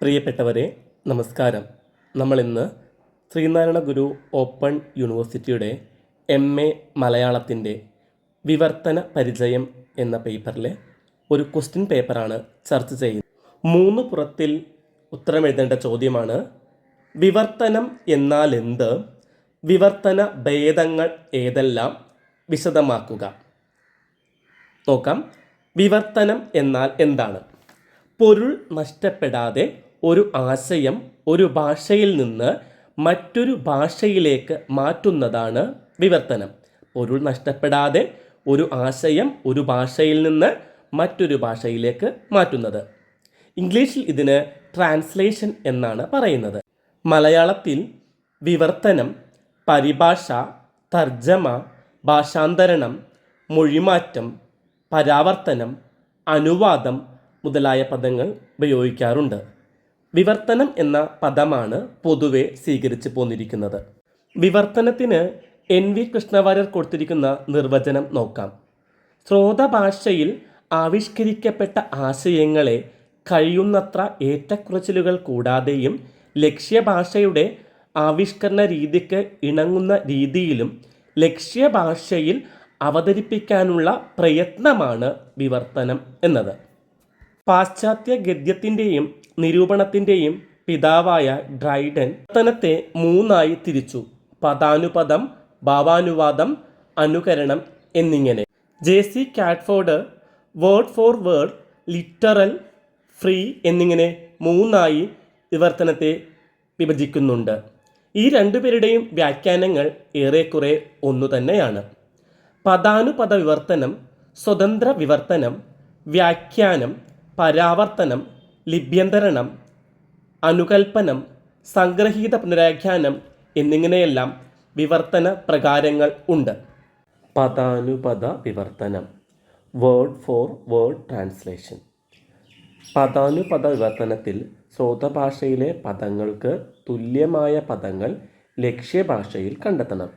പ്രിയപ്പെട്ടവരെ നമസ്കാരം. നമ്മളിന്ന് ശ്രീനാരായണ ഗുരു ഓപ്പൺ യൂണിവേഴ്സിറ്റിയുടെ എം എ മലയാളത്തിന്റെ വിവർത്തന പരിചയം എന്ന പേപ്പറിലെ ഒരു ക്വസ്റ്റ്യൻ പേപ്പറാണ് ചർച്ച ചെയ്യുന്നത്. മൂന്ന് പുറത്തിൽ ഉത്തരം എഴുതേണ്ട ചോദ്യമാണ് വിവർത്തനം എന്നാൽ എന്ത്? വിവർത്തന ഭേദങ്ങൾ ഏതെല്ലാം? വിശദമാക്കുക. നോക്കാം. വിവർത്തനം എന്നാൽ എന്താണ്? പൊരുൾ നഷ്ടപ്പെടാതെ ഒരു ആശയം ഒരു ഭാഷയിൽ നിന്ന് മറ്റൊരു ഭാഷയിലേക്ക് മാറ്റുന്നതാണ് വിവർത്തനം. പൊരുൾ നഷ്ടപ്പെടാതെ ഒരു ആശയം ഒരു ഭാഷയിൽ നിന്ന് മറ്റൊരു ഭാഷയിലേക്ക് മാറ്റുന്നത്. ഇംഗ്ലീഷിൽ ഇതിന് ട്രാൻസ്ലേഷൻ എന്നാണ് പറയുന്നത്. മലയാളത്തിൽ വിവർത്തനം പരിഭാഷ തർജമ ഭാഷാന്തരണം മൊഴിമാറ്റം പരാവർത്തനം അനുവാദം മുതലായ പദങ്ങൾ ഉപയോഗിക്കാറുണ്ട്. വിവർത്തനം എന്ന പദമാണ് പൊതുവെ സ്വീകരിച്ചു പോന്നിരിക്കുന്നത്. വിവർത്തനത്തിന് എൻ വി കൃഷ്ണവാര്യർ കൊടുത്തിരിക്കുന്ന നിർവചനം നോക്കാം. സ്രോതഭാഷയിൽ ആവിഷ്കരിക്കപ്പെട്ട ആശയങ്ങളെ കഴിയുന്നത്ര ഏറ്റക്കുറച്ചിലുകൾ കൂടാതെയും ലക്ഷ്യഭാഷയുടെ ആവിഷ്കരണ രീതിക്ക് ഇണങ്ങുന്ന രീതിയിലും ലക്ഷ്യഭാഷയിൽ അവതരിപ്പിക്കാനുള്ള പ്രയത്നമാണ് വിവർത്തനം എന്നത്. പാശ്ചാത്യ ഗദ്യത്തിന്റെയും നിരൂപണത്തിന്റെയും പിതാവായ ഡ്രൈഡൻ പ്രവർത്തനത്തെ മൂന്നായി തിരിച്ചു. പദാനുപദം ഭാവാനുവാദം അനുകരണം എന്നിങ്ങനെ. J C Catford word for word literal free എന്നിങ്ങനെ മൂന്നായി വിവർത്തനത്തെ വിഭജിക്കുന്നുണ്ട്. ഈ രണ്ടുപേരുടെയും വ്യാഖ്യാനങ്ങൾ ഏറെക്കുറെ ഒന്നു തന്നെയാണ്. പദാനുപദ വിവർത്തനം സ്വതന്ത്ര വിവർത്തനം വ്യാഖ്യാനം പരാവർത്തനം ലിഭ്യന്തരണം അനുകൽപ്പനം സംഗ്രഹീത പുനരാഖ്യാനം എന്നിങ്ങനെയെല്ലാം വിവർത്തന പ്രകാരങ്ങൾ ഉണ്ട്. പദാനുപദ വിവർത്തനം വേർഡ് ഫോർ വേർഡ് ട്രാൻസ്ലേഷൻ. പദാനുപദ വിവർത്തനത്തിൽ സ്രോതഭാഷയിലെ പദങ്ങൾക്ക് തുല്യമായ പദങ്ങൾ ലക്ഷ്യഭാഷയിൽ കണ്ടെത്തണം.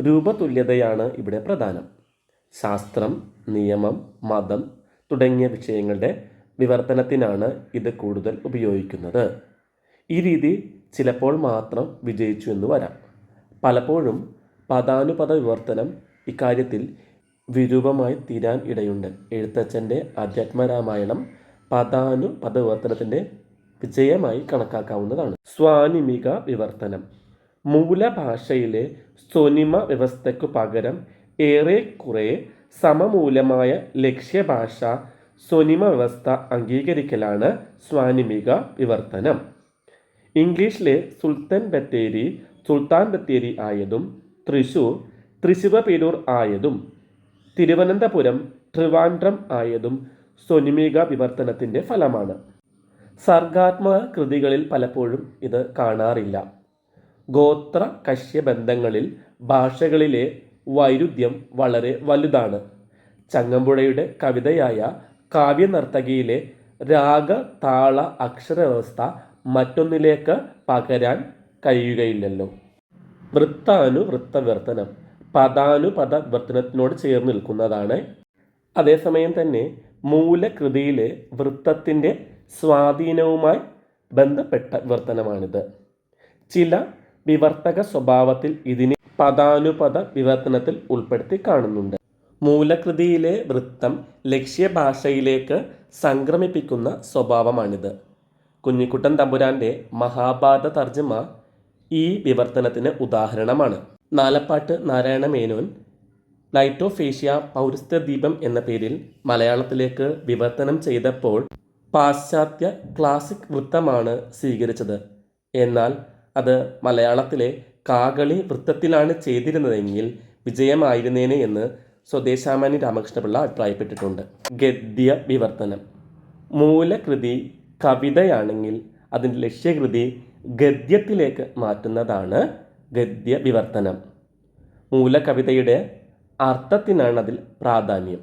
രൂപതുല്യതയാണ് ഇവിടെ പ്രധാനം. ശാസ്ത്രം നിയമം മതം തുടങ്ങിയ വിഷയങ്ങളുടെ വിവർത്തനത്തിനാണ് ഇത് കൂടുതൽ ഉപയോഗിക്കുന്നത്. ഈ രീതി ചിലപ്പോൾ മാത്രം വിജയിച്ചു എന്ന് വരാം. പലപ്പോഴും പദാനുപദ വിവർത്തനം ഇക്കാര്യത്തിൽ വിരൂപമായി തീരാൻ ഇടയുണ്ട്. എഴുത്തച്ഛന്റെ അധ്യാത്മരാമായണം പദാനുപദ വിവർത്തനത്തിന്റെ വിജയമായി കണക്കാക്കാവുന്നതാണ്. സ്വാനിമിക വിവർത്തനം. മൂലഭാഷയിലെ സ്വനിമ വ്യവസ്ഥയ്ക്കു പകരം ഏറെക്കുറെ സമമൂലമായ ലക്ഷ്യഭാഷ സ്വനിമ വ്യവസ്ഥ അംഗീകരിക്കലാണ് സ്വാനിമിക വിവർത്തനം. ഇംഗ്ലീഷിലെ സുൽത്താൻ ബത്തേരി സുൽത്താൻ ബത്തേരി ആയതും തൃശൂർ തൃശിവപേരൂർ ആയതും തിരുവനന്തപുരം ട്രിവാൻഡ്രം ആയതും സ്വനിമിക വിവർത്തനത്തിന്റെ ഫലമാണ്. സർഗാത്മക കൃതികളിൽ പലപ്പോഴും ഇത് കാണാറില്ല. ഗോത്ര കശ്യ ബന്ധങ്ങളിൽ ഭാഷകളിലെ വൈരുദ്ധ്യം വളരെ വലുതാണ്. ചങ്ങമ്പുഴയുടെ കവിതയായ കാവ്യനർത്തകിയിലെ രാഗ താള അക്ഷരവ്യവസ്ഥ മറ്റൊന്നിലേക്ക് പകരാൻ കഴിയുകയില്ലല്ലോ. വൃത്താനുവൃത്തവർത്തനം പദാനുപദ വർത്തനത്തിനോട് ചേർന്ന് നിൽക്കുന്നതാണ്. അതേസമയം തന്നെ മൂലകൃതിയിലെ വൃത്തത്തിന്റെ സ്വാധീനവുമായി ബന്ധപ്പെട്ട വിവർത്തനമാണിത് ചില വിവർത്തക സ്വഭാവത്തിൽ ഇതിനെ പദാനുപദ വിവർത്തനത്തിൽ ഉൾപ്പെടുത്തി കാണുന്നുണ്ട്. മൂലകൃതിയിലെ വൃത്തം ലക്ഷ്യഭാഷയിലേക്ക് സംക്രമിപ്പിക്കുന്ന സ്വഭാവമാണിത്. കുഞ്ഞിക്കുട്ടൻ തമ്പുരാന്റെ മഹാഭാരത തർജമ ഈ വിവർത്തനത്തിന് ഉദാഹരണമാണ്. Nalappat Narayana Menon light of Asia പൗരസ്ത്യ ദീപം എന്ന പേരിൽ മലയാളത്തിലേക്ക് വിവർത്തനം ചെയ്തപ്പോൾ പാശ്ചാത്യ ക്ലാസിക് വൃത്തമാണ് സ്വീകരിച്ചത്. എന്നാൽ അത് മലയാളത്തിലെ കാകളി വൃത്തത്തിലാണ് ചെയ്തിരുന്നതെങ്കിൽ വിജയമായിരുന്നേനെ എന്ന് സ്വദേശാമാനി രാമകൃഷ്ണപിള്ള അഭിപ്രായപ്പെട്ടിട്ടുണ്ട്. ഗദ്യ വിവർത്തനം. മൂലകൃതി കവിതയാണെങ്കിൽ അതിന്റെ ലക്ഷ്യകൃതി ഗദ്യത്തിലേക്ക് മാറ്റുന്നതാണ് ഗദ്യ വിവർത്തനം. മൂലകവിതയുടെ അർത്ഥത്തിനാണ് അതിൽ പ്രാധാന്യം.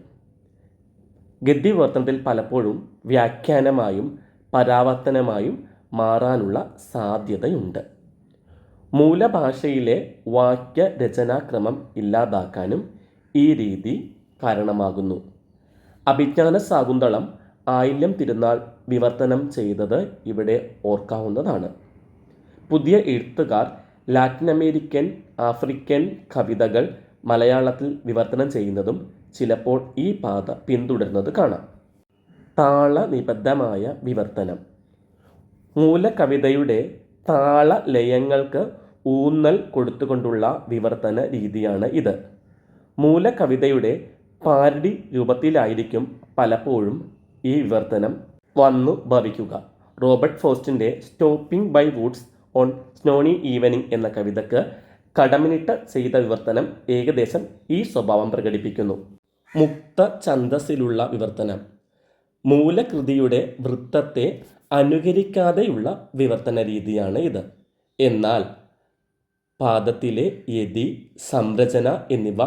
ഗദ്യ വിവർത്തനത്തിൽ പലപ്പോഴും വ്യാഖ്യാനമായും പരാവർത്തനമായും മാറാനുള്ള സാധ്യതയുണ്ട്. മൂലഭാഷയിലെ വാക്യരചനാക്രമം ഇല്ലാതാക്കാനും ഈ രീതി കാരണമാകുന്നു. അഭിജ്ഞാന ശാകുന്തളം ആയില്യം തിരുനാൾ വിവർത്തനം ചെയ്തത് ഇവിടെ ഓർക്കാവുന്നതാണ്. പുതിയ എഴുത്തുകാർ ലാറ്റിൻ അമേരിക്കൻ ആഫ്രിക്കൻ കവിതകൾ മലയാളത്തിൽ വിവർത്തനം ചെയ്യുന്നതും ചിലപ്പോൾ ഈ പാത പിന്തുടരുന്നത് കാണാം. താളനിബദ്ധമായ വിവർത്തനം. മൂലകവിതയുടെ താളലയങ്ങൾക്ക് ഊന്നൽ കൊടുത്തുകൊണ്ടുള്ള വിവർത്തന രീതിയാണ് ഇത്. മൂലകവിതയുടെ പാരഡി രൂപത്തിലായിരിക്കും പലപ്പോഴും ഈ വിവർത്തനം വന്നു ഭവിക്കുക. Robert ഫോസ്റ്റിന്റെ stopping by woods on snowy evening എന്ന കവിതയ്ക്ക് കടമിനിട്ട് ചെയ്ത വിവർത്തനം ഏകദേശം ഈ സ്വഭാവം പ്രകടിപ്പിക്കുന്നു. മുക്ത ഛന്ദസ്സിലുള്ള വിവർത്തനം. മൂലകൃതിയുടെ വൃത്തത്തെ അനുകരിക്കാതെയുള്ള വിവർത്തന രീതിയാണ് ഇത്. എന്നാൽ പാദത്തിലെ യതി സംരചന എന്നിവ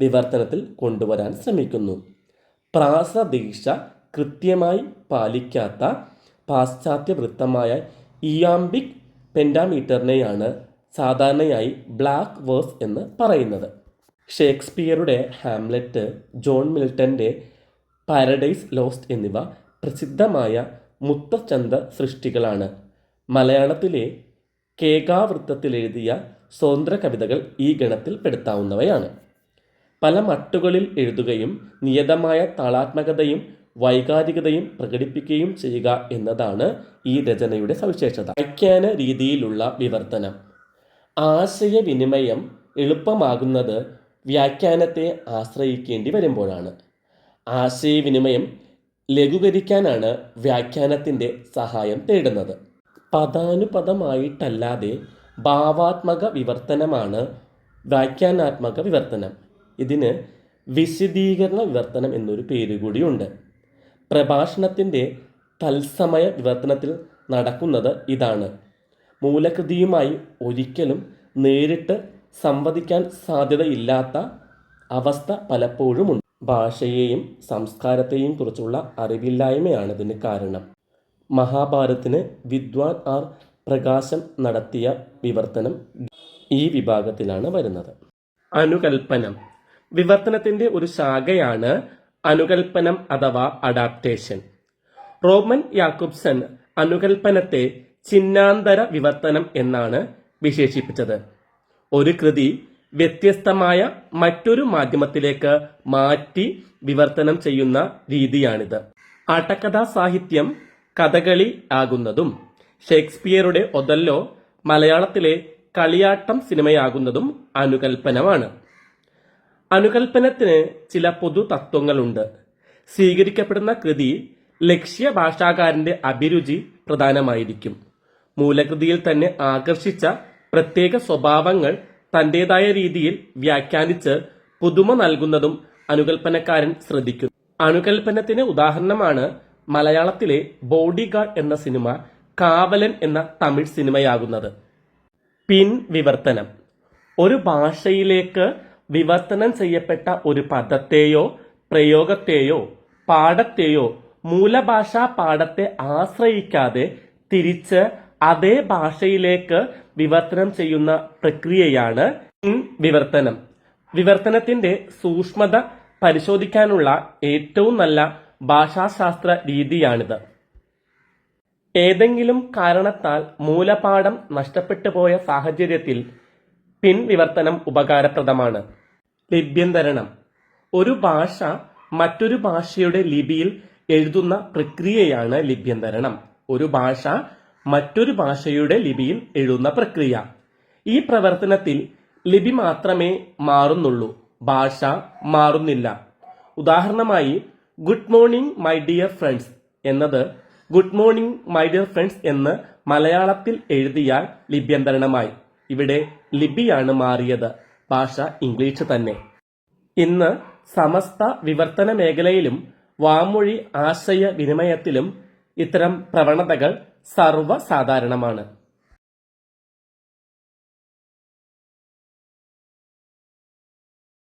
വിവർത്തനത്തിൽ കൊണ്ടുവരാൻ ശ്രമിക്കുന്നു. പ്രാസദീക്ഷ കൃത്യമായി പാലിക്കാത്ത പാശ്ചാത്യ വൃത്തമായ ഇയാംബിക് പെൻഡാമീറ്ററിനെയാണ് സാധാരണയായി ബ്ലാക്ക് വേഴ്സ് എന്ന് പറയുന്നത്. ഷേക്സ്പിയറുടെ ഹാംലെറ്റ് ജോൺ മിൽട്ടന്റെ പാരഡൈസ് ലോസ്റ്റ് എന്നിവ പ്രസിദ്ധമായ മുത്തച്ചന്ത സൃഷ്ടികളാണ്. മലയാളത്തിലെ കേകാവൃത്തത്തിൽ എഴുതിയ സ്വതന്ത്ര കവിതകൾ ഈ ഗണത്തിൽ പെടുത്താവുന്നവയാണ്. പല മട്ടുകളിൽ എഴുതുകയും നിയതമായ താളാത്മകതയും വൈകാരികതയും പ്രകടിപ്പിക്കുകയും ചെയ്യുക എന്നതാണ് ഈ രചനയുടെ സവിശേഷത. വ്യാഖ്യാന രീതിയിലുള്ള വിവർത്തനം. ആശയവിനിമയം എളുപ്പമാകുന്നത് വ്യാഖ്യാനത്തെ ആശ്രയിക്കേണ്ടി വരുമ്പോഴാണ്. ആശയവിനിമയം ലഘൂകരിക്കാനാണ് വ്യാഖ്യാനത്തിന്റെ സഹായം തേടുന്നത്. പദാനുപദമായിട്ടല്ലാതെ ഭാവാത്മക വിവർത്തനമാണ് വ്യാഖ്യാനാത്മക വിവർത്തനം. ഇതിന് വിശദീകരണ വിവർത്തനം എന്നൊരു പേര് കൂടിയുണ്ട്. പ്രഭാഷണത്തിന്റെ തത്സമയ വിവർത്തനത്തിൽ നടക്കുന്നത് ഇതാണ്. മൂലകൃതിയുമായി ഒരിക്കലും നേരിട്ട് സംവദിക്കാൻ സാധ്യതയില്ലാത്ത അവസ്ഥ പലപ്പോഴുമുണ്ട്. ഭാഷയെയും സംസ്കാരത്തെയും കുറിച്ചുള്ള അറിവില്ലായ്മയാണ് ഇതിന് കാരണം. മഹാഭാരതത്തിന് വിദ്വാൻ ആർ പ്രകാശം നടത്തിയ വിവർത്തനം ഈ വിഭാഗത്തിലാണ് വരുന്നത്. അനുകൽപ്പനം. വിവർത്തനത്തിന്റെ ഒരു ശാഖയാണ് അനുകൽപ്പനം അഥവാ അഡാപ്റ്റേഷൻ റോമൻ യാക്കുബ്സൺ അനുകൽപ്പനത്തെ ചിഹ്നാന്തര വിവർത്തനം എന്നാണ് വിശേഷിപ്പിച്ചത്. ഒരു കൃതി വ്യത്യസ്തമായ മറ്റൊരു മാധ്യമത്തിലേക്ക് മാറ്റി വിവർത്തനം ചെയ്യുന്ന രീതിയാണിത്. ആട്ടക്കഥാ സാഹിത്യം കഥകളി ആകുന്നതും ഷേക്സ്പിയറുടെ ഒതല്ലോ മലയാളത്തിലെ കളിയാട്ടം സിനിമയാകുന്നതും അനുകൽപ്പനമാണ്. അനുകൽപ്പനത്തിന് ചില പൊതു തത്വങ്ങളുണ്ട് സ്വീകരിക്കപ്പെടുന്ന കൃതി ലക്ഷ്യ ഭാഷാകാരന്റെ അഭിരുചി പ്രധാനമായിരിക്കും. മൂലകൃതിയിൽ തന്നെ ആകർഷിച്ച പ്രത്യേക സ്വഭാവങ്ങൾ തന്റേതായ രീതിയിൽ വ്യാഖ്യാനിച്ച് പുതുമ നൽകുന്നതും അനുകൽപ്പനക്കാരൻ ശ്രദ്ധിക്കുന്നു. അനുകൽപ്പനത്തിന് ഉദാഹരണമാണ് മലയാളത്തിലെ ബോഡി ഗാർഡ് എന്ന സിനിമ കാവലൻ എന്ന തമിഴ് സിനിമയാകുന്നത്. പിൻ വിവർത്തനം. ഒരു ഭാഷയിലേക്ക് വിവർത്തനം ചെയ്യപ്പെട്ട ഒരു പദത്തെയോ പ്രയോഗത്തെയോ പാഠത്തെയോ മൂലഭാഷാ പാഠത്തെ ആശ്രയിക്കാതെ തിരിച്ച് അതേ ഭാഷയിലേക്ക് വിവർത്തനം ചെയ്യുന്ന പ്രക്രിയയാണ് വിവർത്തനം. വിവർത്തനത്തിന്റെ സൂക്ഷ്മത പരിശോധിക്കാനുള്ള ഏറ്റവും നല്ല ഭാഷാശാസ്ത്ര രീതിയാണിത്. ഏതെങ്കിലും കാരണത്താൽ മൂലപാഠം നഷ്ടപ്പെട്ടു പോയ സാഹചര്യത്തിൽ പിൻവിവർത്തനം ഉപകാരപ്രദമാണ്. ലിപ്യന്തരണം. ഒരു ഭാഷ മറ്റൊരു ഭാഷയുടെ ലിപിയിൽ എഴുതുന്ന പ്രക്രിയയാണ് ലിപ്യന്തരണം. ഒരു ഭാഷ മറ്റൊരു ഭാഷയുടെ ലിപിയിൽ എഴുതുന്ന പ്രക്രിയ. ഈ പ്രവർത്തനത്തിൽ ലിപി മാത്രമേ മാറുന്നുള്ളൂ. ഭാഷ മാറുന്നില്ല. ഉദാഹരണമായി good morning my dear friends എന്നത് good morning my dear friends എന്ന് മലയാളത്തിൽ എഴുതിയാൽ ലിപ്യന്തരണമായി. ഇവിടെ ലിപിയാണ് മാറിയത്. ഭാഷ ഇംഗ്ലീഷ് തന്നെ. ഇന്ന് സമസ്ത വിവർത്തന മേഖലയിലും വാമൊഴി ആശയ വിനിമയത്തിലും ഇത്തരം പ്രവണതകൾ സർവസാധാരണമാണ്.